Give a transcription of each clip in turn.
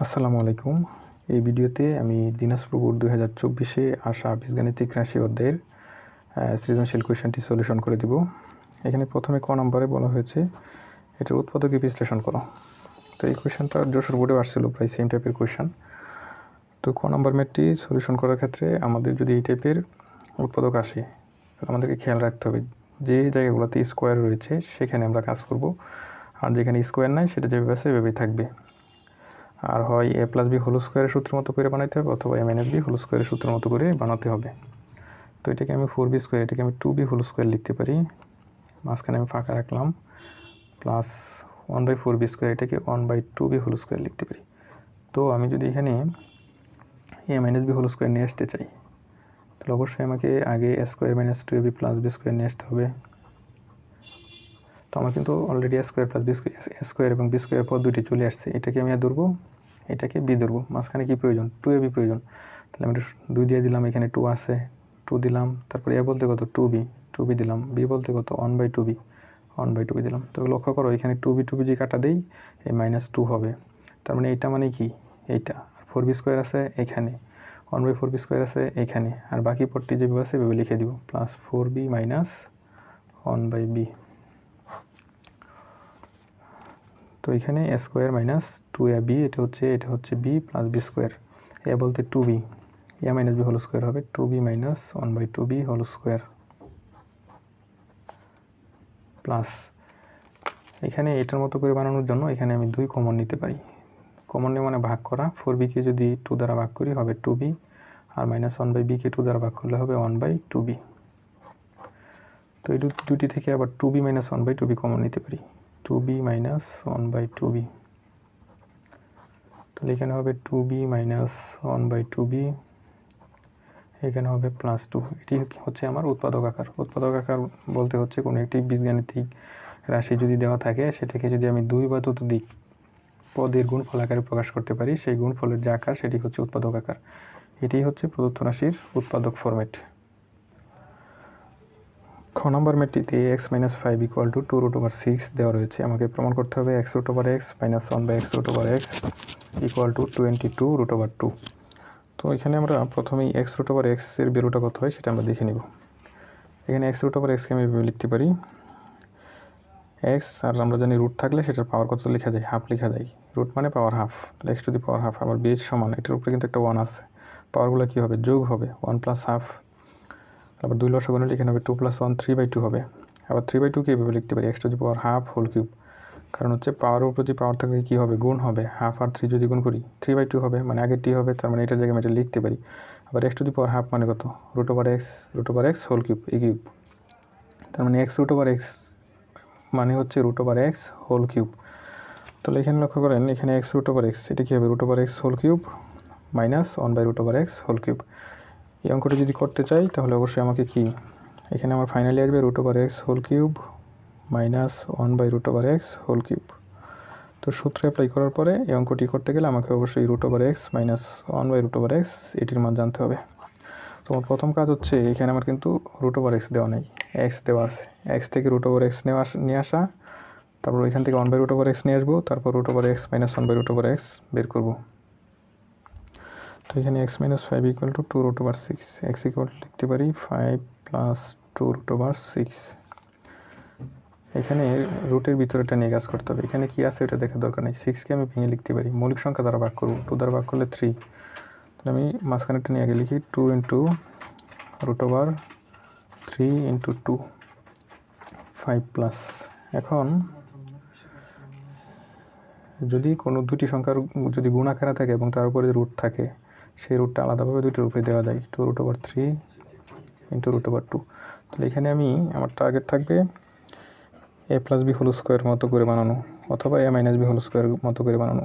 আসসালামু আলাইকুম। এই ভিডিওতে আমি দিনাজপুর বোর্ড দুই হাজার চব্বিশে আসা বীজগাণিতিক রাশি অধ্যায়ের সৃজনশীল কোয়েশনটি সলিউশন করে দিব। এখানে প্রথমে ক নম্বরে বলা হয়েছে, এটার উৎপাদকে বিশ্লেষণ করো। তো এই কোয়েশনটা যশোর বোর্ডেও আসছিল, প্রায় সেম টাইপের কোয়েশন। তো ক নম্বর ম্যাটটি সলিউশন করার ক্ষেত্রে আমাদের যদি এই টাইপের উৎপাদক আসে, তাহলে আমাদেরকে খেয়াল রাখতে হবে যে জায়গাগুলোতে স্কোয়ার রয়েছে, সেখানে আমরা কাজ করব। আর যেখানে স্কোয়ার নাই, সেটা যেভাবে আছে, সেভাবেই থাকবে। আর হয় এ প্লাস বি হোল স্কোয়ারের সূত্রের মতো করে বানাইতে হবে অথবা এ মাইনাস বি হোল স্কোয়ারের সূত্র মতো করে বানাতে হবে। তো এটাকে আমি ফোর বি স্কোয়ার এটাকে আমি টু বি হোল স্কোয়ার লিখতে পারি। মাঝখানে আমি ফাঁকা রাখলাম। Plus one by four B square এটাকে one by two B whole square লিখতে পারি। তো আমি যদি এখানে A minus B whole square নিয়ে আসতে চাই, তাহলে অবশ্যই আমাকে আগে A square minus two A B plus B square নিয়ে আসতে হবে। তো আমার কিন্তু already A square plus B square A square এবং বি স্কোয়ার পর দুইটি চলে আসছে। এটাকে আমি আর ধরবো, এটাকে বি ধরবো। মাঝখানে কী প্রয়োজন? টু এ বি প্রয়োজন। তাহলে আমি দুই দিয়ে দিলাম, এখানে টু আছে টু দিলাম, তারপরে এ বলতে কত? টু বি টু বি দিলাম। বি বলতে কত? One by two B one by two B দিলাম। তো লক্ষ্য করো, এখানে টু বি টু বি যে কাটা দেই এই মাইনাস টু হবে। তার মানে এইটা মানে কি? এইটা। আর ফোর বি স্কোয়ার আছে এখানে। One by four B square আছে এখানে। আর বাকি পটটি যেভাবে আছে সেভাবে লিখে দিব। Plus four B minus one by B তো এখানে A square minus two A B এটা হচ্ছে এটা হচ্ছে B plus B square A বলতে two B A minus B whole square হবে two B minus one by two B whole square plus এখানে এটার মতো করে বানানোর জন্য এখানে আমি দুই কমন নিতে পারি। কমন নিয়ে মানে ভাগ করা ফোর বিকে যদি টু দ্বারা ভাগ করি হবে টু বি আর মাইনাস ওয়ান বাই বিকে টু দ্বারা ভাগ করলে হবে ওয়ান বাই টু বি তো এই দুটি থেকে আবার two B minus one by two B common নিতে পারি। Two B minus one by two B তাহলে এখানে হবে two B minus one by two B এখানে হবে প্লাস টু এটি হচ্ছে আমার উৎপাদক আকার। উৎপাদক আকার বলতে হচ্ছে কোনো একটি বীজগাণিতিক রাশি যদি দেওয়া থাকে, সেটাকে যদি আমি দুই বা ততোধিক পদের গুণফল আকারে প্রকাশ করতে পারি, সেই গুণফলের যে আকার, সেটি হচ্ছে উৎপাদক আকার। এটি হচ্ছে প্রদত্ত রাশির উৎপাদক ফরম্যাট খ number ম্যাটটিতে X minus five equal to two root over six দেওয়া রয়েছে। আমাকে প্রমাণ করতে হবে X root over X minus one by X root over X equal to twenty two root over two তো এখানে আমরা প্রথমেই এক্স রুট ওভার এক্সের বেরোটা কত হয় সেটা আমরা দেখে নিব। এখানে এক্স রুট ওভার এক্সকে আমি লিখতে পারি। এক্স আর আমরা জানি রুট থাকলে সেটার পাওয়ার কত লেখা যায়? হাফ লেখা যায়। রুট মানে power half X to the power half আবার বেজ সমান। এটার উপরে কিন্তু একটা ওয়ান আছে। পাওয়ারগুলো কী হবে? যোগ হবে। ওয়ান প্লাস হাফ তারপর দুই লস গুণে লিখে হবে two plus one three by two হবে। আবার থ্রি বাই টুকে এভাবে লিখতে পারি? X to power half whole cube কারণ হচ্ছে পাওয়ারের উপর যদি পাওয়ার থাকলে কী হবে? গুণ হবে। হাফ আর থ্রি যদি গুণ করি থ্রি বাই টু হবে মানে আগের টি হবে, তার মানে এটার জায়গায় আমি এটা লিখতে পারি। আবার X to the power half মানে কত? Root over X root over X whole cube এই কিউব তার মানে এক্স রুট ওভার এক্স মানে হচ্ছে root over X whole cube তাহলে এখানে লক্ষ্য করেন, এখানে এক্স রুট ওভার এক্স এটা কী হবে? Root over X whole cube minus one by root over X whole cube এই অঙ্কটা যদি করতে চাই, তাহলে অবশ্যই আমাকে কি? এখানে আমার ফাইনালি আসবে root over X whole cube minus one by root over X whole cube তো সূত্র অ্যাপ্লাই করার পরে এই অঙ্কটি করতে গেলে আমাকে অবশ্যই root over X minus one by root over X এটির মান জানতে হবে। তো আমার প্রথম কাজ হচ্ছে, এখানে আমার কিন্তু রুট ওভার এক্স দেওয়া নেই এক্স দেওয়া আছে। এক্স থেকে রুট ওভার এক্স নেওয়া নিয়ে আসা, তারপর এখান থেকে one by root over X নিয়ে আসব, তারপর root over X minus one by root over X বের করব। তো এখানে X minus five equal to two root over six X equal লিখতে পারি five plus two root over six এখানে রুটের ভিতরেটা নিয়ে কাজ করতে হবে। এখানে কি আছে এটা দেখার দরকার নেই। সিক্সকে আমি ভেঙে লিখতে পারি। মৌলিক সংখ্যা দ্বারা ভাগ করব। টু দ্বারা ভাগ করলে থ্রি তাহলে আমি মাঝখানেরটা নিয়ে আগে লিখি two into root over three into two five plus এখন যদি কোনো দুটি সংখ্যার যদি গুণ আকারে থাকে এবং তার উপরে রুট থাকে সেই রুটটা আলাদাভাবে দুইটার উপরে দেওয়া যায় two root over three into root over two তাহলে এখানে আমি আমার টার্গেট থাকবে A plus B whole square মতো করে বানানো অথবা A minus B whole square মতো করে বানানো।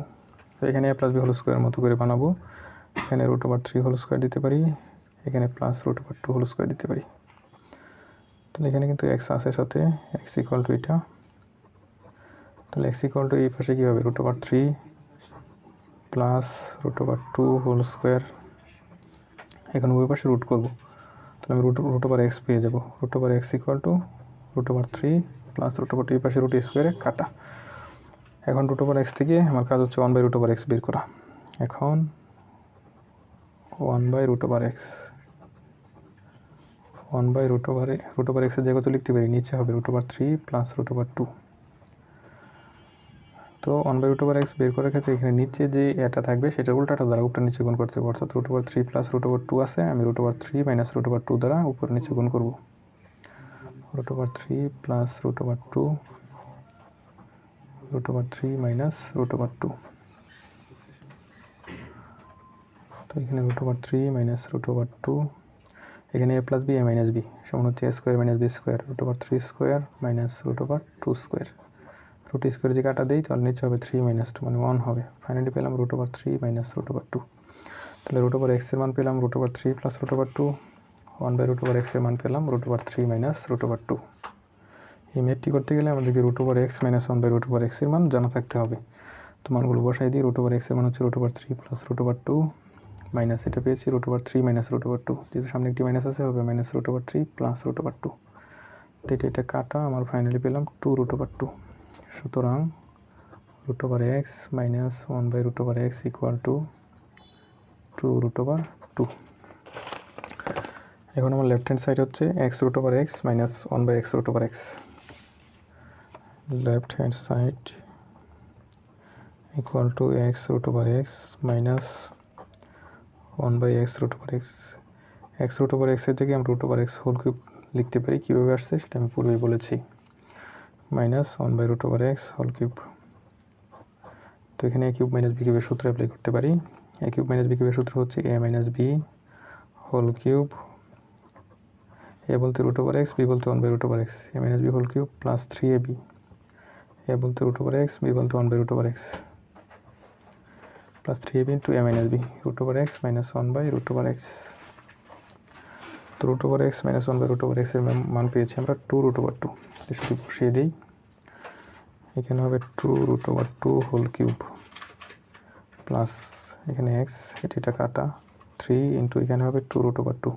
এখানে A plus B whole square মতো করে বানাবো। এখানে root over three whole square দিতে পারি, এখানে plus root over two whole square দিতে পারি। তাহলে এখানে কিন্তু এক্স আছে সাথে এক্স ইকুয়াল টু এটা। তাহলে এক্স ইকুয়াল টু এই পাশে কী হবে root over three plus root over two whole square এখন ওই পাশে রুট করব তাহলে আমি রুট রুট ওভার এক্স পেয়ে যাব root over X equal to root over three plus root over two পাশে রুট স্কোয়ারে কাটা এখন রুট ওভার এক্স থেকে আমার কাজ হচ্ছে one by root over X বের করা এখন one by root over X one by root over root over এক্সের জায়গা তো লিখতে পারি নিচে হবে root over three plus root over two তো one by root over X বের করার ক্ষেত্রে এখানে নিচে যে এটা থাকবে সেটা উল্টাটা দ্বারা উপর নিচে গুণ করতে হবে অর্থাৎ root over three plus root over two আছে আমি root over three minus root over two দ্বারা উপর নিচে গুণ করব root over three plus root over two root over three minus root over two তো এখানে root over three minus root over two এখানে A plus B A minus B সমান হচ্ছে A square minus B square root over three square minus root over two square root square যে কাটা দিই তাহলে নিচে হবে থ্রি মাইনাস টু মানে ওয়ান হবে ফাইনালি পেলাম root over three minus root over two তাহলে রুট ওভার এক্সের মান পেলাম root over three plus root over two one by root over এক্সের মান পেলাম root over three minus root over two এই ম্যাথটি করতে গেলে আমাদেরকে root over X minus one by root over এক্সের মান জানা থাকতে হবে তো মানগুলো বসাই দিই রুট ওভার এক্সের মান হচ্ছে root over three plus root over two minus এটা পেয়েছি root over three minus root over two যেহেতু সামনে একটি মাইনাস আছে হবে minus root over three plus root over two তো এটা এটা কাটা আমার ফাইনালি পেলাম টু রুট ওভার টু সুতরাং root over X minus one by root over X equal to two root over two এখন আমার লেফট হ্যান্ড সাইড হচ্ছে X root over X minus one by X root over X left hand side equal to X root over X minus one by X root over X X root over এক্সের থেকে আমি root over X whole cube লিখতে পারি। কীভাবে আসছে সেটা আমি পূর্বেই বলেছি। Minus one by root over X whole cube তো এখানে এ কিউব মাইনাস বি কিউবের সূত্র অ্যাপ্লাই করতে পারি। এ কিউব মাইনাস বি সূত্র হচ্ছে A minus B whole cube A বলতে রুট ওভার এক্স বি বলতে one by root over X A minus B whole cube plus three A B A বলতে root over x B বলতে one by root over X plus three A B into A minus B root over X minus one by root over X তো root over X minus one by root over এক্সের মান পেয়েছি আমরা two root over two সেটি বসিয়ে দিই এখানে হবে two root over two whole cube plus এখানে এক্স এটা এটা কাটা থ্রি ইন্টু এখানে হবে টু রুট ওভার টু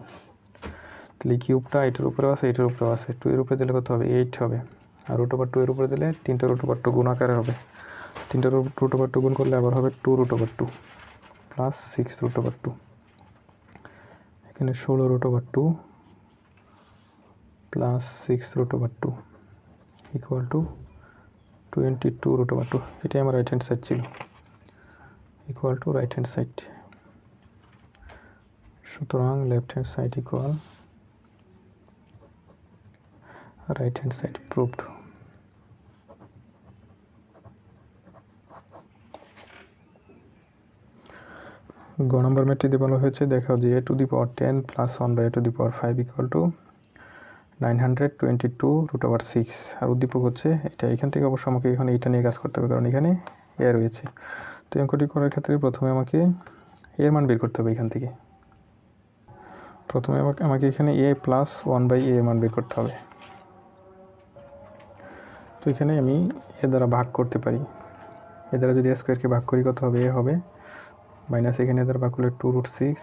তাহলে কিউবটা এটার উপরেও আছে এটার উপরেও আছে টু এর উপরে দিলে কত হবে এইট হবে আর রুট ওভার টু এর উপরে দিলে তিনটা রুট ওভার টু গুণ আকারে হবে তিনটা রুট ওভার টু গুণ করলে আবার হবে two root over two plus six root over two এখানে ষোলো root over two plus six root over two equal to twenty two root over two এটাই আমার রাইট হ্যান্ড সাইড ছিল। Equal to right hand side সুতরাং left hand side equal right hand side proved গ number ম্যাটটিতে বলা হয়েছে, দেখাও যে a to the power ten plus one by a to the power five equal to nine hundred twenty two root over six. আর উদ্দীপক হচ্ছে, এটা এখান থেকে অবশ্য আমাকে এখানে এইটা নিয়ে কাজ করতে হবে, কারণ এখানে এ রয়েছে। তো অঙ্কটি করার ক্ষেত্রে প্রথমে আমাকে এর মান বের করতে হবে এখান থেকে। প্রথমে আমাকে আমাকে এখানে a plus one by a মান বের করতে হবে। তো এখানে আমি এ দ্বারা ভাগ করতে পারি। এ দ্বারা যদি স্কোয়ারকে ভাগ করি, কত হবে? এ হবে মাইনাস এখানে ভাগ করলে two root six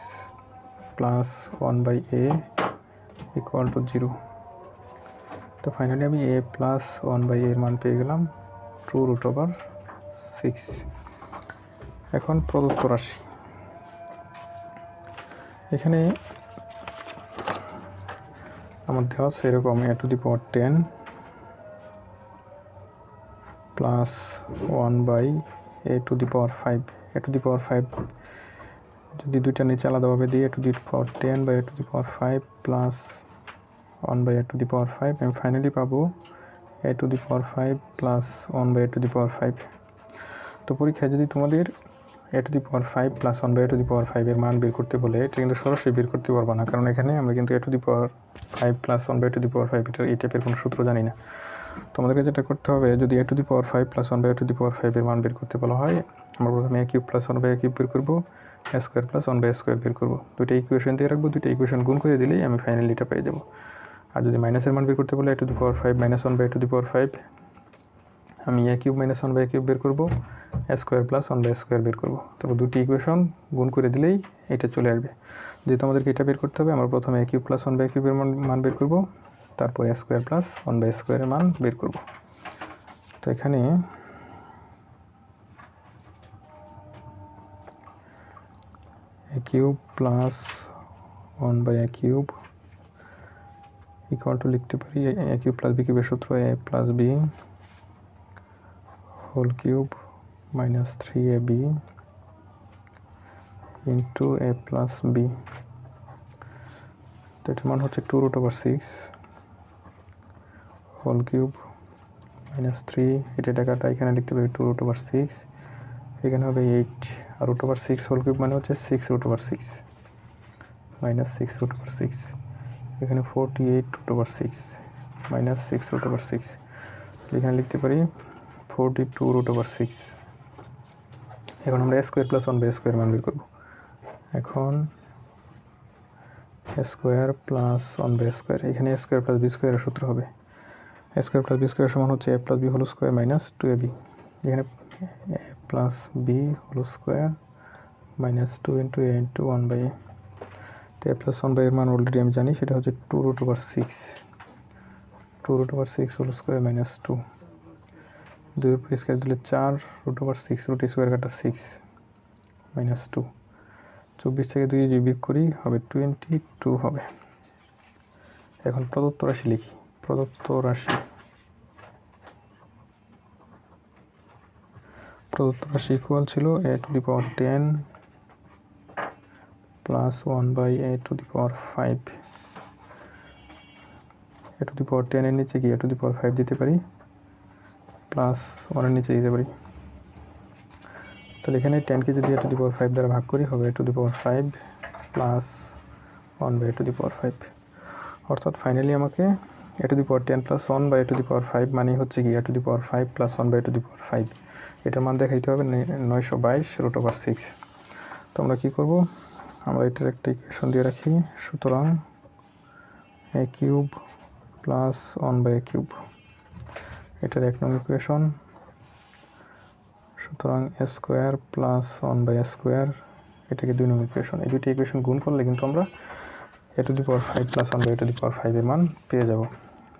plus one by a equal to zero তো ফাইনালি আমি এ প্লাস ওয়ান বাই এর মান পেয়ে গেলাম টু রুট ওভার সিক্স এখন প্রদত্ত রাশি। এখানে আমার দেওয়া সেরকম a to the power ten plus one by a to the power five a to the power five যদি দুইটা নিচে আলাদাভাবে দিই a to the power ten by a to the power five plus one by a to the power five আমি finally পাবো a to the power five plus one by a to the power five তো পরীক্ষায় যদি তোমাদের a to the power five plus one by a to the power ফাইভের মান বের করতে বলে এটা কিন্তু সরাসরি বের করতে পারব না কারণ এখানে আমরা কিন্তু a to the power five plus one by to the power five এটা এই টাইপের কোনো সূত্র জানি না তোমাদেরকে যেটা করতে হবে যদি a to the power five plus one by to the power ফাইভের মান বের করতে বলা হয় আমরা প্রথমে a cube plus one by cube বের করব a square plus one by square বের করব। দুইটা ইকুয়েশন দিয়ে রাখব, দুইটা ইকুয়েশন গুণ করে দিলেই আমি ফাইনালি এটা পেয়ে যাব। আর যদি মাইনাসের মান বের করতে বলে a to the power five minus one by to the power five আমি a cube minus one by cube বের করব a square plus one by square বের করব। তারপর দুটি ইকুয়েশন গুণ করে দিলেই এটা চলে আসবে। যেহেতু আমাদেরকে এটা বের করতে হবে, আমরা প্রথমে a cube plus one by কিউবের মান মান বের করব, তারপর a square plus one by স্কোয়ারের মান বের করব। তো এখানে cube plus one by a cube equal to লিখতে পারি, এ কিউব প্লাস বি কিউবের সূত্র a plus b whole cube minus three a b into a plus b তো এটার মান হচ্ছে two root over six whole cube minus three এটা টাকাটা এখানে লিখতে পারি টু রুট ওভার সিক্স এখানে হবে eight root over six whole cube মানে হচ্ছে six root over six minus six root over six এখানে forty eight root over six minus six root over six এখানে লিখতে পারি forty two root over six এখন আমরা square plus one by square মান বের করব। এখন square plus one by square এখানে স্কোয়ার প্লাস বি স্কোয়ারের সূত্র হবে। স্কোয়ার প্লাস বি স্কোয়ার সমান হচ্ছে a plus b whole square minus two a b এখানে plus b whole square minus two into a into one by a তো a plus one by এর মান already আমি জানি, সেটা হচ্ছে two root over six two root over six whole square minus two দুই উপর স্কোয়ার দিলে চার root over six root square কাটা সিক্স মাইনাস টু চব্বিশ থেকে দুই যদি বিয়োগ করি, হবে টোয়েন্টি টু হবে। এখন প্রদত্ত রাশি লিখি। প্রদত্ত রাশি। প্রদত্ত রাশি ইকুয়াল ছিল a to the power ten plus one by a to the power five. A to the power টেনের নিচে কি a to the power five দিতে পারি, প্লাস ওয়ানের নিচে দিতে পারি। তাহলে এখানে টেনকে যদি a to the power five দ্বারা ভাগ করি হবে a to the power five plus one by to the power five. অর্থাৎ ফাইনালি আমাকে a to the power ten plus one by a to the power five মানে হচ্ছে কি a to the power five plus one by a to the power five এটার মান দেখাইতে হবে নয়শো বাইশ রুট ওভার সিক্স তো আমরা কী করব? আমরা এটার একটা ইকুয়েশন দিয়ে রাখি। সুতরাং a cube plus one by a cube এটার এক নং ইকুয়েশন সুতরাং a square plus one by a square এটাকে দুই নং ইকুয়েশন এই দুটি ইকুয়েশন গুণ করলে কিন্তু আমরা a to the power five plus one by a to the power ফাইভের মান পেয়ে যাব।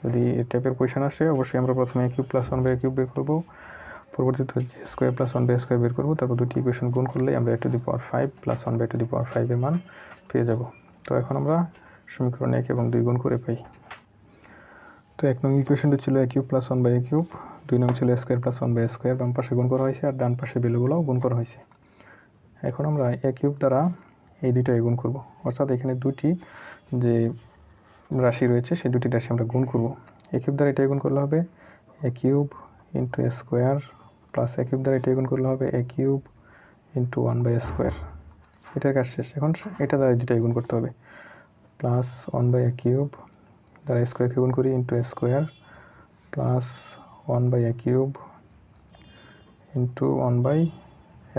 যদি এই টাইপের কোয়েশন আসে, অবশ্যই আমরা প্রথমে a cube plus one by cube বের করব। পরবর্তীতে হচ্ছে square plus one by square বের করব। তারপর দুটি ইকুয়েশন গুণ করলে আমরা a to the power five plus one by to the power ফাইভের মান পেয়ে যাব। তো এখন আমরা সমীকরণ এক এবং দুই গুণ করে পাই। তো এক নং ইকুয়েশনটা ছিল a cube plus one by a cube দুই নং ছিল square plus one by square বাম পাশে গুণ করা হয়েছে আর ডান পাশে ভ্যালুগুলোও গুণ করা হয়েছে। এখন আমরা এ কিউব দ্বারা এই দুইটাই গুণ করব। অর্থাৎ এখানে দুটি যে রাশি রয়েছে, সেই দুটি রাশি আমরা গুণ করব। এ কিউব দ্বারা এটাই গুণ করলে হবে a cube into a square plus a cube দ্বারা এটাই গুণ করলে হবে a cube into one by square এটার কাজ শেষ। এখন এটা দ্বারা দুটাই গুণ করতে হবে। Plus one by a cube দ্বারা স্কোয়ারকে গুণ করি into a square plus one by a cube into one by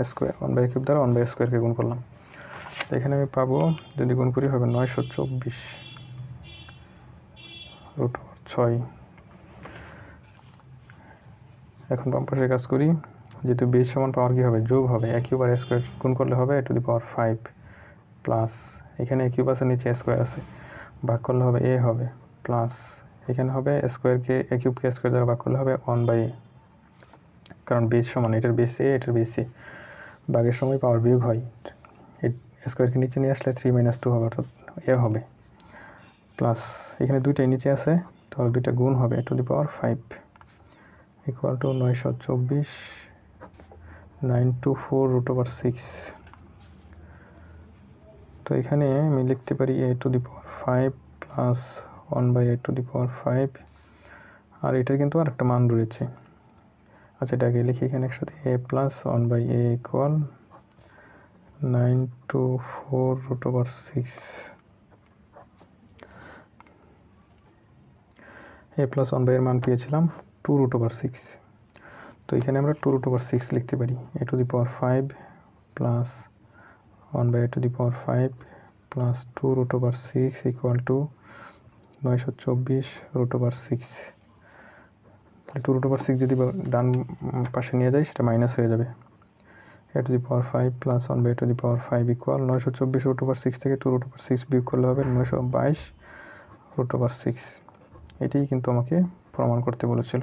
square one by cube দ্বারা ওয়ান বাই স্কোয়ারকে গুণ করলাম। এখানে আমি পাবো, যদি গুণ করি হবে নয়শো চব্বিশ। রুট ছয়। এখন বাম পাশে কাজ করি, যেহেতু বেস সমান পাওয়ার কী হবে? যোগ হবে। এক কিউব আর স্কোয়ার গুণ করলে হবে to the power five plus এখানে এ কিউব আছে, নিচে স্কোয়ার আছে। ভাগ করলে হবে এ হবে প্লাস এখানে হবে স্কোয়ারকে এ স্কোয়ার দ্বারা ভাগ করলে হবে ওয়ান বাই এ কারণ বেস সমান, এটার বেস এ এটার বেস এ বাঘের সময় পাওয়ার বিয়োগ হয়। স্কোয়ারকে নিচে নিয়ে আসলে থ্রি মাইনাস টু হবে, অর্থাৎ এ হবে। প্লাস এখানে দুইটাই নিচে আছে, তাহলে দুইটা গুণ হবে to the power five equal to নয়শো চব্বিশ nine two four root over six তো এখানে আমি লিখতে পারি a to the power five plus one by a to the power five আর এটার কিন্তু আর একটা মান রয়েছে। আচ্ছা এটাকে লিখি এখানে একসাথে a plus one by a equal nine two four root over six a plus one by এর মান পেয়েছিলাম টু রুট ওভার সিক্স তো এখানে আমরা টু রুট ওভার সিক্স লিখতে পারি। A to the power five plus one by a to the power five plus two root over six equal to নয়শো চব্বিশ root over six two root over six যদি ডান পাশে নিয়ে যাই সেটা মাইনাস হয়ে যাবে। A to the power five plus one by to the power five equal নয়শো চব্বিশ রুট ওভার সিক্স থেকে টু রুট ওভার সিক্স বিয়োগ করলে হবে নয়শো বাইশ রুট ওভার সিক্স এটাই কিন্তু আমাকে প্রমাণ করতে বলেছিল।